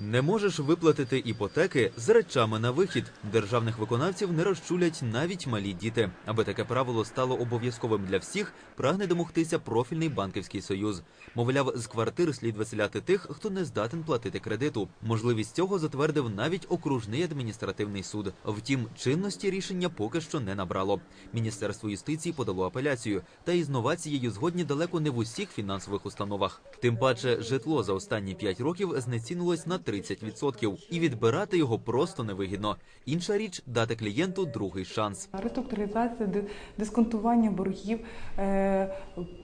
Не можеш виплатити іпотеки з речами на вихід. Державних виконавців не розчулять навіть малі діти. Аби таке правило стало обов'язковим для всіх, прагне домогтися профільний банківський союз. Мовляв, з квартир слід виселяти тих, хто не здатен платити кредиту. Можливість цього затвердив навіть окружний адміністративний суд. Втім, чинності рішення поки що не набрало. Міністерство юстиції подало апеляцію, та із новацією згодні далеко не в усіх фінансових установах. Тим паче, житло за останні 5 років знецінилось на 30%, і відбирати його просто невигідно. Інша річ дати клієнту другий шанс. Реструктуризація, ди- дисконтування боргів, е,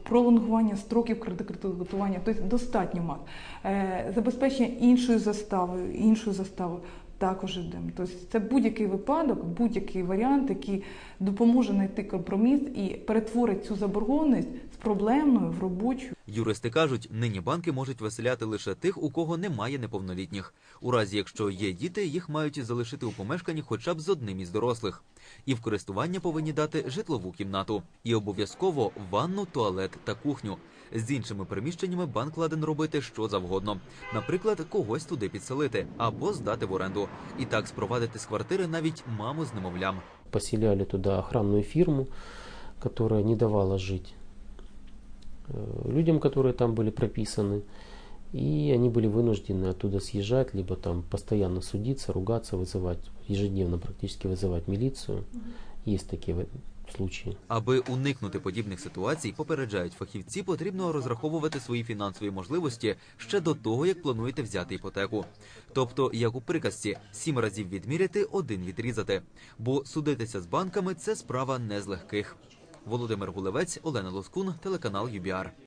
пролонгування строків кредитування, тобто достатньо мат. Е, Забезпечення іншою заставою, іншою заставою також йдемо. Тобто це будь-який випадок, будь-який варіант, який допоможе знайти компроміс і перетворить цю заборгованість з проблемною в робочу. Юристи кажуть, нині банки можуть виселяти лише тих, у кого немає неповнолітніх. У разі, якщо є діти, їх мають залишити у помешканні хоча б з одним із дорослих. І в користування повинні дати житлову кімнату. І обов'язково ванну, туалет та кухню. З іншими приміщеннями банк ладен робити що завгодно. Наприклад, когось туди підселити або здати в оренду. І так спровадити з квартири навіть маму з немовлям. поселяли туда охранную фирму, которая не давала жить э, людям, которые там были прописаны. И они были вынуждены оттуда съезжать, либо там постоянно судиться, ругаться, вызывать, ежедневно практически вызывать милицию. Есть такие в- случаи. Аби уникнути подібних ситуацій, попереджають фахівці, потрібно розраховувати свої фінансові можливості ще до того, як плануєте взяти іпотеку. Тобто, як у приказці, сім разів відміряти, один відрізати. Бо судитися з банками це справа не з легких. Володимир Гулевець, Олена Лоскун, телеканал ЮБІАР.